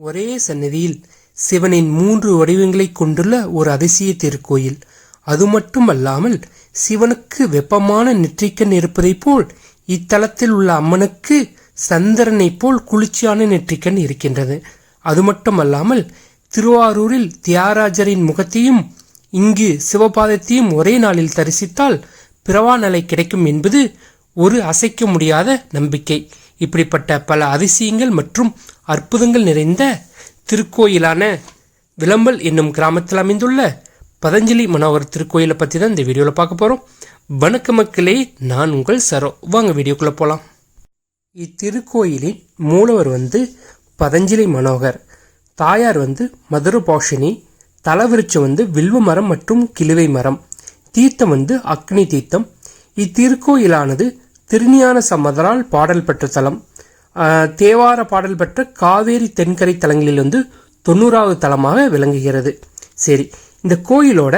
ஒரே சன்னதியில் சிவனின் மூன்று வடிவங்களைக் கொண்டுள்ள ஒரு அதிசய திருக்கோயில். அது மட்டுமல்லாமல் சிவனுக்கு வெப்பமான நெற்றிக்கண் இருப்பதைப் போல் இத்தலத்தில் உள்ள அம்மனுக்கு சந்திரனைப் போல் குளிர்ச்சியான நெற்றிக்கண் இருக்கின்றது. அது மட்டுமல்லாமல் திருவாரூரில் தியாகராஜரின் முகத்தையும் இங்கு சிவபாதத்தையும் ஒரே நாளில் தரிசித்தால் பிறவா நிலை கிடைக்கும் என்பது ஒரு அசைக்க முடியாத நம்பிக்கை. இப்படிப்பட்ட பல அதிசயங்கள் மற்றும் அற்புதங்கள் நிறைந்த திருக்கோயிலான விளம்பல் என்னும் கிராமத்தில் அமைந்துள்ள பதஞ்சலி மனோகர் திருக்கோயிலை பற்றி தான் இந்த வீடியோவில் பார்க்க போகிறோம் வணக்க மக்களே நான் உங்கள் சரோ. வாங்க வீடியோக்குள்ளே போகலாம் இத்திருக்கோயிலின் மூலவர் வந்து பதஞ்சலி மனோகர். தாயார் வந்து மதுரபாஷினி. தலவிருச்சம் வந்து வில்வ மரம் மற்றும் கிழுவை மரம். தீர்த்தம் வந்து அக்னி தீர்த்தம். இத்திருக்கோயிலானது திருஞான சம்மதரால் பாடல் பெற்ற தலம். தேவார பாடல் பெற்ற காவேரி தென்கரை தலங்களில் வந்து தொண்ணூறாவது தலமாக விளங்குகிறது. சரி இந்த கோயிலோட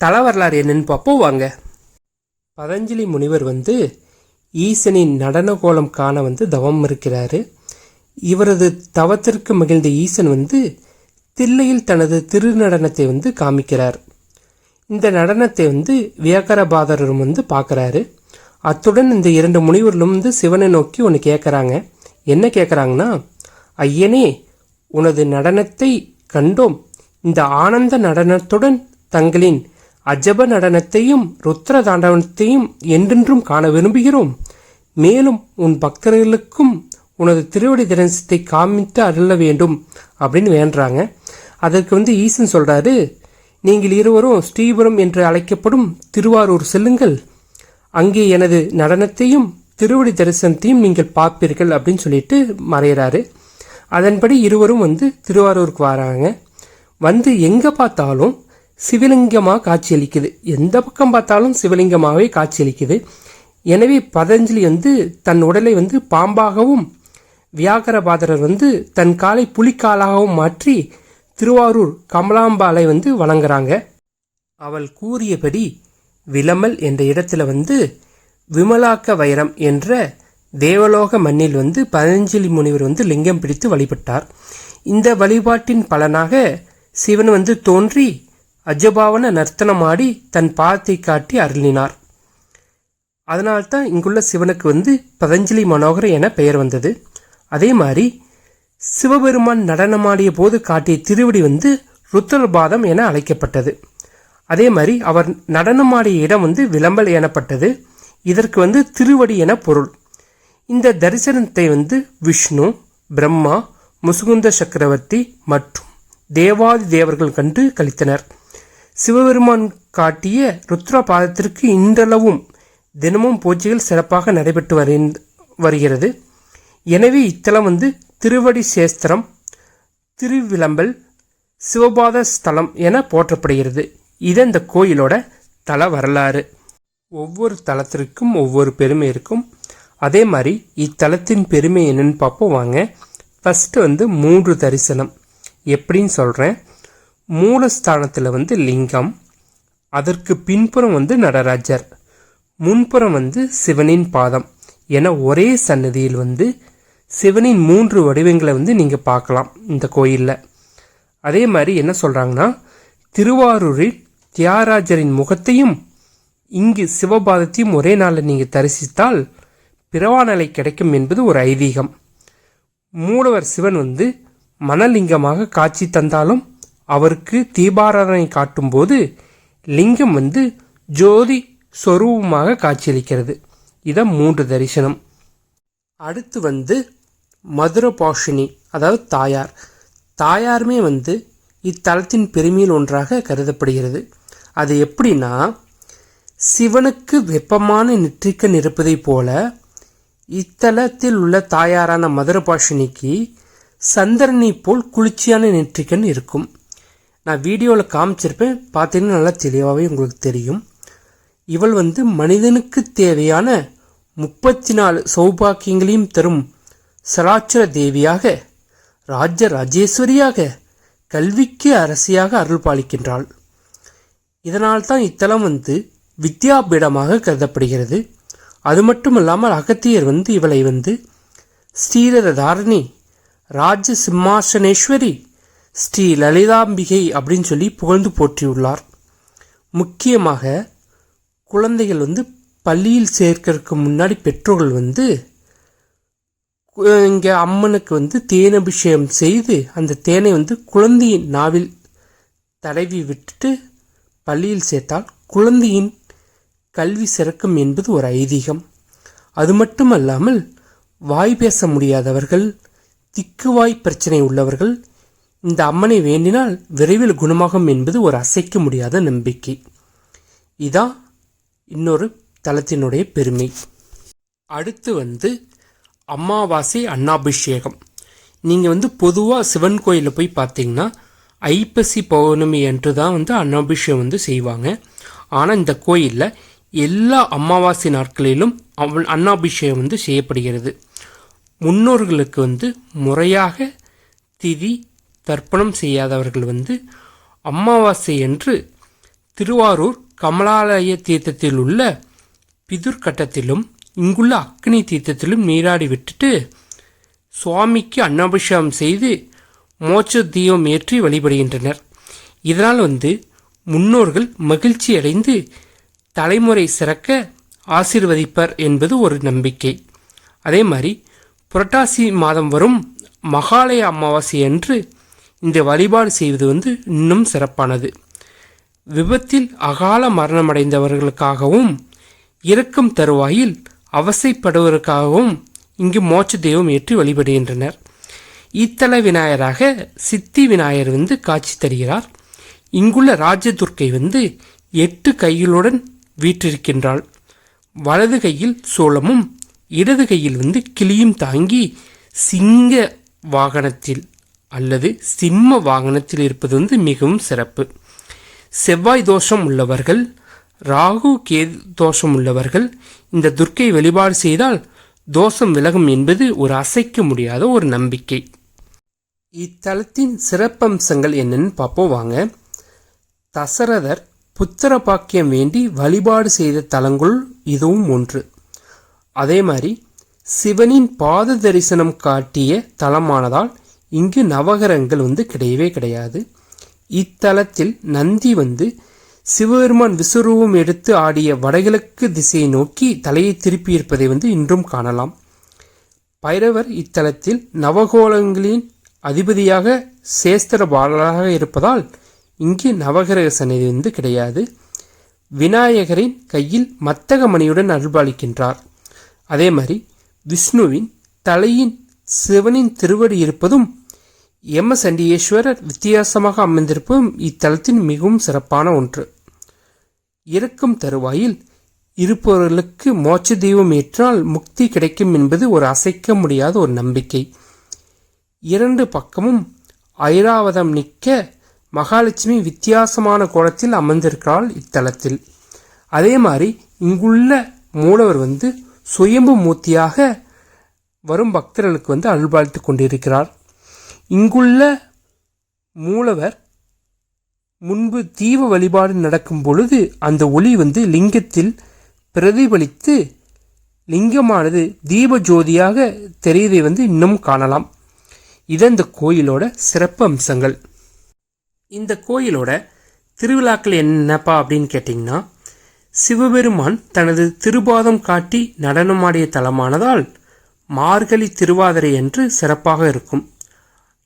தல வரலாறு என்னன்னு பார்ப்போம் வாங்க. பதஞ்சலி முனிவர் வந்து ஈசனின் நடன கோலம் காண வந்து தவம் இருக்கிறாரு. இவரது தவத்திற்கு மகிழ்ந்த ஈசன் வந்து தில்லையில் தனது திருநடனத்தை வந்து காமிக்கிறார். இந்த நடனத்தை வந்து வியாகரபாதரும் வந்து பார்க்குறாரு. அத்துடன் இந்த இரண்டு முனிவர்களும் வந்து சிவனை நோக்கி ஒன்று கேட்குறாங்க என்ன கேட்குறாங்கன்னா ஐயனே உனது நடனத்தை கண்டோம். இந்த ஆனந்த நடனத்துடன் தங்களின் அஜப நடனத்தையும் ருத்ர தாண்டவனத்தையும் என்றென்றும் காண விரும்புகிறோம். மேலும் உன் பக்தர்களுக்கும் உனது திருவடி தினசத்தை காமித்து அருள வேண்டும் அப்படின்னு வேண்டுறாங்க. அதற்கு வந்து ஈசன் சொல்கிறாரு நீங்கள் இருவரும் ஸ்ரீபுரம் என்று அழைக்கப்படும் திருவாரூர் செல்லுங்கள். அங்கே எனது நடனத்தையும் திருவடி தரிசனத்தையும் நீங்கள் பார்ப்பீர்கள் அப்படின்னு சொல்லிட்டு மறையிறாரு. அதன்படி இருவரும் வந்து திருவாரூருக்கு வராங்க. வந்து எங்கே பார்த்தாலும் சிவலிங்கமாக காட்சியளிக்குது. எந்த பக்கம் பார்த்தாலும் சிவலிங்கமாகவே காட்சியளிக்குது. எனவே பதஞ்சலி வந்து தன் உடலை வந்து பாம்பாகவும் வியாகரபாதரர் வந்து தன் காலை புலிக்காலாகவும் மாற்றி திருவாரூர் கமலாம்பாளை வந்து வணங்குறாங்க. அவள் கூறியபடி விளமல் என்ற இடத்துல வந்து விமலாக்க வைரம் என்ற தேவலோக மண்ணில் வந்து பதஞ்சலி முனிவர் வந்து லிங்கம் பிடித்து வழிபட்டார். இந்த வழிபாட்டின் பலனாக சிவன் வந்து தோன்றி அஜபாவன நர்த்தனமாடி தன் பாதத்தை காட்டி அருளினார். அதனால்தான் இங்குள்ள சிவனுக்கு வந்து பதஞ்சலி மனோகர் என பெயர் வந்தது. அதே மாதிரி சிவபெருமான் நடனமாடிய போது காட்டிய திருவடி வந்து ருத்ரபாதம் என அழைக்கப்பட்டது. அதே மாதிரி அவர் நடனமாடிய இடம் வந்து விளம்பல் எனப்பட்டது. இதற்கு வந்து திருவடி என பொருள். இந்த தரிசனத்தை வந்து விஷ்ணு பிரம்மா முசுகுந்த சக்கரவர்த்தி மற்றும் தேவாதி தேவர்கள் கண்டு கழித்தனர். சிவபெருமான் காட்டிய ருத்ர பாதத்திற்கு இன்றளவும் தினமும் பூஜைகள் சிறப்பாக நடைபெற்று வரி- வருகிறது. எனவே இத்தலம் வந்து திருவடி சேஸ்திரம் திருவிளம்பல் சிவபாத ஸ்தலம் என போற்றப்படுகிறது. இது இந்த கோயிலோட தல வரலாறு. ஒவ்வொரு தலத்திற்கும் ஒவ்வொரு பெருமை இருக்கும். அதே மாதிரி இத்தலத்தின் பெருமை என்னன்னு பார்ப்போம் வாங்க. ஃபஸ்ட்டு வந்து மூன்று தரிசனம். எப்படின்னு சொல்கிறேன் மூலஸ்தானத்தில் வந்து லிங்கம். அதற்கு பின்புறம் வந்து நடராஜர். முன்புறம் வந்து சிவனின் பாதம். என ஒரே சன்னதியில் வந்து சிவனின் மூன்று வடிவங்களை வந்து நீங்கள் பார்க்கலாம் இந்த கோயிலில். அதே மாதிரி என்ன சொல்கிறாங்கன்னா திருவாரூரில் தியாகராஜரின் முகத்தையும் இங்கு சிவபாதத்தையும் ஒரே நாளில் நீங்கள் தரிசித்தால் பிறவானலை கிடைக்கும் என்பது ஒரு ஐதீகம். மூலவர் சிவன் வந்து மனலிங்கமாக காட்சி தந்தாலும் அவருக்கு தீபாராதனை காட்டும்போது லிங்கம் வந்து ஜோதி சொரூபமாக காட்சியளிக்கிறது. இதான் மூன்று தரிசனம். அடுத்து வந்து மதுரபாஷினி அதாவது தாயார். தாயாருமே வந்து இத்தலத்தின் பெருமையில் ஒன்றாக கருதப்படுகிறது. அது எப்படின்னா சிவனுக்கு வெப்பமான நெற்றிக்கண் இருப்பதைப் போல இத்தலத்தில் உள்ள தாயாரான மதுரபாஷினிக்கு சந்திரனை போல் குளிர்ச்சியான நெற்றிக்கண் இருக்கும். நான் வீடியோவில் காமிச்சிருப்பேன் பார்த்தீங்கன்னா நல்லா தெளிவாகவே உங்களுக்கு தெரியும். இவள் வந்து மனிதனுக்கு தேவையான முப்பத்தி நாலு சௌபாக்கியங்களையும் தரும் சராச்சர தேவியாக ராஜ ராஜேஸ்வரியாக கல்விக்கு அரசியாக அருள் பாலிக்கின்றாள் இதனால்தான் இத்தலம் வந்து வித்யாபீடமாக கருதப்படுகிறது. அது மட்டும் இல்லாமல் அகத்தியர் வந்து இவளை வந்து ஸ்ரீரத தாரணி ராஜ சிம்மாசனேஸ்வரி ஸ்ரீ லலிதாம்பிகை அப்படின்னு சொல்லி புகழ்ந்து போற்றியுள்ளார். முக்கியமாக குழந்தைகள் வந்து பள்ளியில் சேர்க்கறதுக்கு முன்னாடி பெற்றோர்கள் வந்து இங்கே அம்மனுக்கு வந்து தேனபிஷேகம் செய்து அந்த தேனை வந்து குழந்தையின் நாவில் தடவி விட்டுட்டு பள்ளியில் சேர்த்தால் குழந்தையின் கல்வி சிறக்கும் என்பது ஒரு ஐதீகம். அது மட்டுமல்லாமல் வாய் பேச முடியாதவர்கள் திக்குவாய் பிரச்சனை உள்ளவர்கள் இந்த அம்மனை வேண்டினால் விரைவில் குணமாகும் என்பது ஒரு அசைக்க முடியாத நம்பிக்கை. இதான் இன்னொரு தலத்தினுடைய பெருமை. அடுத்து வந்து அமாவாசை அன்னாபிஷேகம். நீங்கள் வந்து பொதுவாக சிவன் கோயிலில் போய் பார்த்தீங்கன்னா ஐப்பசி பௌர்ணமி அன்று தான் வந்து அன்னாபிஷேகம் வந்து செய்வாங்க. ஆனால் இந்த கோயிலில் எல்லா அமாவாசை நாட்களிலும் அவள் அன்னாபிஷேகம் வந்து செய்யப்படுகிறது. முன்னோர்களுக்கு வந்து முறையாக திதி தர்ப்பணம் செய்யாதவர்கள் வந்து அமாவாசை என்று திருவாரூர் கமலாலய தீர்த்தத்தில் உள்ள பிதுர்கட்டத்திலும் இங்குள்ள அக்னி தீர்த்தத்திலும் நீராடி விட்டுட்டு சுவாமிக்கு அன்னாபிஷேகம் செய்து மோட்ச தீபம் ஏற்றி வழிபடுகின்றனர். இதனால் வந்து முன்னோர்கள் மகிழ்ச்சி அடைந்து தலைமுறை சிறக்க ஆசிர்வதிப்பர் என்பது ஒரு நம்பிக்கை. அதே மாதிரி புரட்டாசி மாதம் வரும் மகாலய அமாவாசை அன்று இந்த வழிபாடு செய்வது வந்து இன்னும் சிறப்பானது. விபத்தில் அகால மரணமடைந்தவர்களுக்காகவும் இறக்கும் தருவாயில் அவசைப்படுவதற்காகவும் இங்கு மோட்ச தெய்வம் ஏற்றி வழிபடுகின்றனர். இத்தல விநாயகராக சித்தி விநாயகர் வந்து காட்சி தருகிறார். இங்குள்ள ராஜதுர்க்கை வந்து எட்டு கைகளுடன் வீற்றிருக்கின்றாள். வலது கையில் சோளமும் இடது கையில் வந்து கிளியும் தாங்கி சிங்க வாகனத்தில் அல்லது சிம்ம வாகனத்தில் இருப்பது வந்து மிகவும் சிறப்பு. செவ்வாய் தோஷம் உள்ளவர்கள் ராகு கே தோஷம் உள்ளவர்கள் இந்த துர்க்கை வழிபாடு செய்தால் தோஷம் விலகும் என்பது ஒரு அசைக்க முடியாத ஒரு நம்பிக்கை. இத்தலத்தின் சிறப்பம்சங்கள் என்னன்னு பார்ப்போம் வாங்க. தசரதர் புத்திர பாக்கியம் வேண்டி வழிபாடு செய்த தலங்களுள் இதுவும் ஒன்று. அதே மாதிரி சிவனின் பாத தரிசனம் காட்டிய தலமானதால் இங்கு நவகரங்கள் வந்து கிடையவே கிடையாது. இத்தலத்தில் நந்தி வந்து சிவபெருமான் விஸ்வரூபம் எடுத்து ஆடிய வடகிழக்கு திசையை நோக்கி தலையை திருப்பியிருப்பதை வந்து இன்றும் காணலாம். பைரவர் இத்தலத்தில் நவகோலங்களின் அதிபதியாக சேஸ்திர பாலராக இருப்பதால் இங்கு நவகிரக சன்னதி வந்து கிடையாது. விநாயகரின் கையில் மத்தக மணியுடன் அருள்பாலிக்கின்றார். அதே மாதிரி விஷ்ணுவின் தலையின் சிவனின் திருவடி இருப்பதும் எம். சண்டியேஸ்வரர் வித்தியாசமாக அமைந்திருப்பதும் இத்தலத்தின் மிகவும் சிறப்பான ஒன்று. இறக்கும் தருவாயில் இருப்பவர்களுக்கு மோட்ச தெய்வம் ஏற்றால் முக்தி கிடைக்கும் என்பது ஒரு அசைக்க முடியாத ஒரு நம்பிக்கை. இரண்டு பக்கமும் ஐராவதம் நிற்க மகாலட்சுமி வித்தியாசமான கோலத்தில் அமர்ந்திருக்கிறாள் இத்தலத்தில். அதே மாதிரி இங்குள்ள மூலவர் வந்து சுயம்பு மூர்த்தியாக வரும் பக்தர்களுக்கு வந்து அருள்பாலித்து கொண்டிருக்கிறார். இங்குள்ள மூலவர் முன்பு தீப வழிபாடு நடக்கும் பொழுது அந்த ஒளி வந்து லிங்கத்தில் பிரதிபலித்து லிங்கமானது தீப ஜோதியாக தெரிவதை வந்து இன்னும் காணலாம். இது இந்த கோயிலோட சிறப்பு அம்சங்கள் இந்த கோயிலோட திருவிழாக்கள் என்னப்பா அப்படின்னு கேட்டிங்கன்னா சிவபெருமான் தனது திருபாதம் காட்டி நடனமாடிய தலமானதால் மார்கழி திருவாதிரை என்று சிறப்பாக இருக்கும்.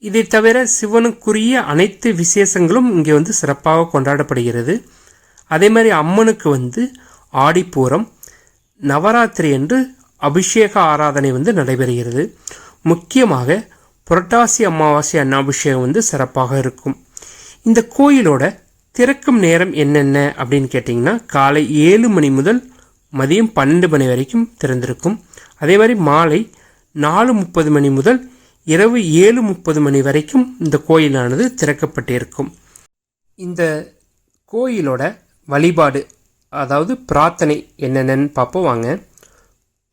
இதை தவிர சிவனுக்குரிய அனைத்து விசேஷங்களும் இங்கே வந்து சிறப்பாக கொண்டாடப்படுகிறது. அதே மாதிரி அம்மனுக்கு வந்து ஆடிப்பூரம் நவராத்திரி என்று அபிஷேக ஆராதனை வந்து நடைபெறுகிறது. முக்கியமாக புரட்டாசி அமாவாசை அன்னாபிஷேகம் வந்து சிறப்பாக இருக்கும். இந்த கோயிலோட திறக்கும் நேரம் என்னென்ன அப்படின்னு கேட்டிங்கன்னா காலை ஏழு மணி முதல் மதியம் பன்னெண்டு மணி வரைக்கும் திறந்திருக்கும். அதே மாதிரி மாலை நாலு முப்பது மணி முதல் இரவு ஏழு முப்பது மணி வரைக்கும் இந்த கோயிலானது திறக்கப்பட்டிருக்கும். இந்த கோயிலோட வழிபாடு அதாவது பிரார்த்தனை என்னென்னு பார்ப்போம் வாங்க.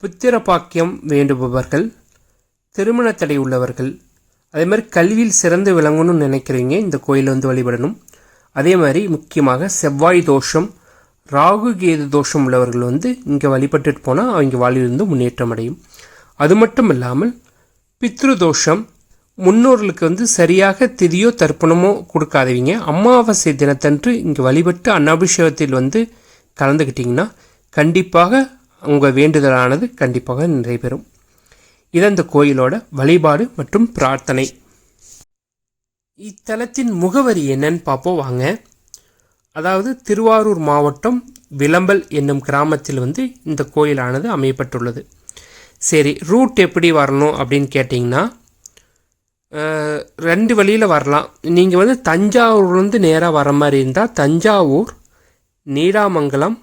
புத்திர பாக்கியம் வேண்டுபவர்கள் திருமண தடை உள்ளவர்கள். அதே மாதிரி கல்வியில் சிறந்து விளங்கணும்னு நினைக்கிறீங்க இந்த கோயிலில் வந்து வழிபடணும். அதே மாதிரி முக்கியமாக செவ்வாய் தோஷம் ராகு கேது தோஷம் உள்ளவர்கள் வந்து இங்கே வழிபட்டுட்டு போனால் அவங்க வாழ்விலிருந்து முன்னேற்றம் அடையும். அது மட்டும் இல்லாமல் பித்ரு தோஷம் முன்னோர்களுக்கு வந்து சரியாக திதியோ தர்ப்பணமோ கொடுக்காதவங்க. அமாவாசை தினத்தன்று இங்கே வழிபட்டு அன்னாபிஷேகத்தில் வந்து கலந்துக்கிட்டிங்கன்னா கண்டிப்பாக உங்கள் வேண்டுதலானது கண்டிப்பாக நிறைவேறும். இது அந்த கோயிலோட வழிபாடு மற்றும் பிரார்த்தனை. இத்தலத்தின் முகவரி என்னன்னு பார்ப்போம் வாங்க. அதாவது திருவாரூர் மாவட்டம் விளம்பல் என்னும் கிராமத்தில் வந்து இந்த கோயிலானது அமையப்பட்டுள்ளது. சரி ரூட் எப்படி வரணும் அப்படின்னு கேட்டிங்கன்னா ரெண்டு வழியில் வரலாம். நீங்கள் வந்து தஞ்சாவூர்லேருந்து நேராக வர மாதிரி இருந்தால் தஞ்சாவூர் நீடாமங்கலம்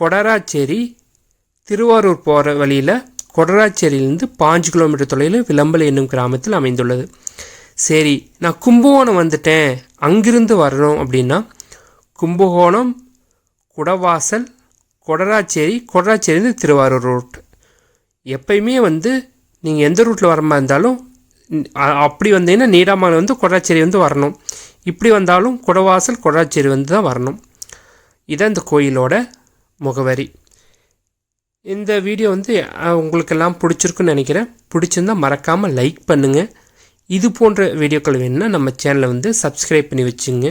கொடராச்சேரி திருவாரூர் போகிற வழியில் கொடராச்சேரியிலிருந்து பாஞ்சு கிலோமீட்டர் தொலைவில் விளம்பல் என்னும் கிராமத்தில் அமைந்துள்ளது. சரி நான் கும்பகோணம் வந்துட்டேன். அங்கிருந்து வரணும் அப்படின்னா கும்பகோணம் குடவாசல் கொடராச்சேரி கொடராச்சேரியிலிருந்து திருவாரூர் ரூட் எப்பயுமே வந்து நீங்கள் எந்த ரூட்டில் வர மாதிரி இருந்தாலும் அப்படி வந்தீங்கன்னா நீடாமலை வந்து கொடராச்சேரி வந்து வரணும். இப்படி வந்தாலும் குடவாசல் கொடராச்சேரி வந்து தான் வரணும். இதான் இந்த கோயிலோட முகவரி. இந்த வீடியோ வந்து உங்களுக்கெல்லாம் பிடிச்சிருக்குன்னு நினைக்கிறேன். பிடிச்சிருந்தா மறக்காமல் லைக் பண்ணுங்கள் இது போன்ற வீடியோக்கள் வேணும்னா நம்ம சேனலை வந்து சப்ஸ்கிரைப் பண்ணி வச்சுங்க.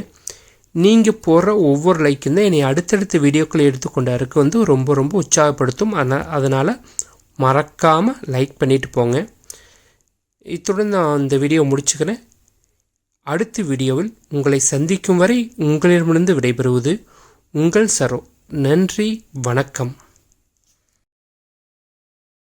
நீங்கள் போடுற ஒவ்வொரு லைக்கும் தான் என்னை அடுத்தடுத்த வீடியோக்களை எடுத்துக்கொண்டாருக்கு வந்து ரொம்ப ரொம்ப உற்சாகப்படுத்தும். அதனால் அதனால் மறக்காமல் லைக் பண்ணிட்டு போங்க. இத்துடன் நான் இந்த வீடியோ முடிச்சுக்கிறேன். அடுத்த வீடியோவில் உங்களை சந்திக்கும் வரை உங்களிடமிருந்து விடைபெறுவது உங்கள் சரோ. நன்றி வணக்கம்.